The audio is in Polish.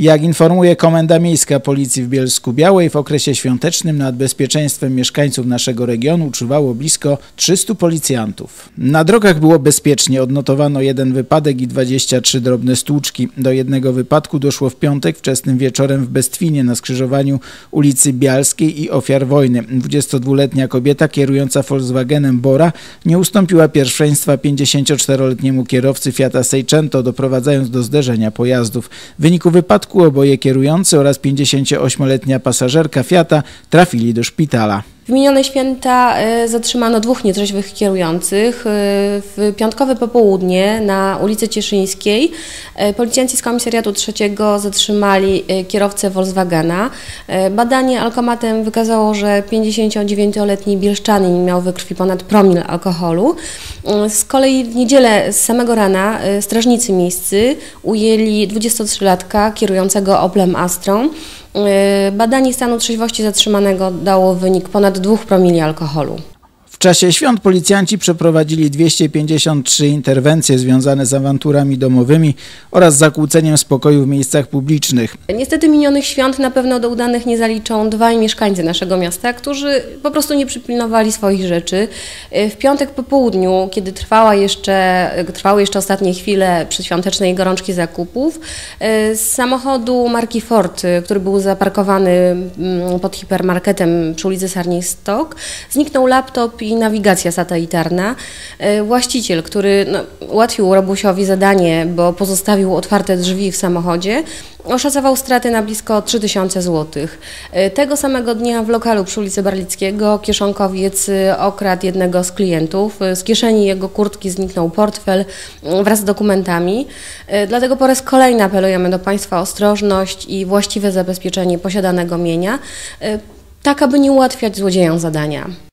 Jak informuje Komenda Miejska Policji w Bielsku Białej, w okresie świątecznym nad bezpieczeństwem mieszkańców naszego regionu czuwało blisko 300 policjantów. Na drogach było bezpiecznie, odnotowano jeden wypadek i 23 drobne stłuczki. Do jednego wypadku doszło w piątek wczesnym wieczorem w Bestwinie na skrzyżowaniu ulicy Bialskiej i Ofiar Wojny. 22-letnia kobieta kierująca Volkswagenem Bora nie ustąpiła pierwszeństwa 54-letniemu kierowcy Fiata Seicento, doprowadzając do zderzenia pojazdów. W wyniku wypadku oboje kierujący oraz 58-letnia pasażerka Fiata trafili do szpitala. Minione święta e, zatrzymano dwóch nietrzeźwych kierujących. E, w piątkowe popołudnie na ulicy Cieszyńskiej e, policjanci z komisariatu trzeciego zatrzymali kierowcę Volkswagena. Badanie alkomatem wykazało, że 59-letni bielszczanin miał we krwi ponad promil alkoholu. Z kolei w niedzielę z samego rana strażnicy miejscy ujęli 23-latka kierującego Oplem Astrą. Badanie stanu trzeźwości zatrzymanego dało wynik ponad 2 promili alkoholu. Czasie świąt policjanci przeprowadzili 253 interwencje związane z awanturami domowymi oraz zakłóceniem spokoju w miejscach publicznych. Niestety minionych świąt na pewno do udanych nie zaliczą dwaj mieszkańcy naszego miasta, którzy po prostu nie przypilnowali swoich rzeczy. W piątek po południu, kiedy trwała jeszcze, trwały jeszcze ostatnie chwile przedświątecznej gorączki zakupów, z samochodu marki Ford, który był zaparkowany mm, pod hipermarketem przy ulicy Sarniej Stok, zniknął laptop i i nawigacja satelitarna. E, właściciel, który no, ułatwił Robusiowi zadanie, bo pozostawił otwarte drzwi w samochodzie, oszacował straty na blisko 3000 zł. E, tego samego dnia w lokalu przy ulicy Barlickiego kieszonkowiec e, okradł jednego z klientów. Z kieszeni jego kurtki zniknął portfel wraz z dokumentami. Dlatego po raz kolejny apelujemy do Państwa o ostrożność i właściwe zabezpieczenie posiadanego mienia, tak aby nie ułatwiać złodziejom zadania.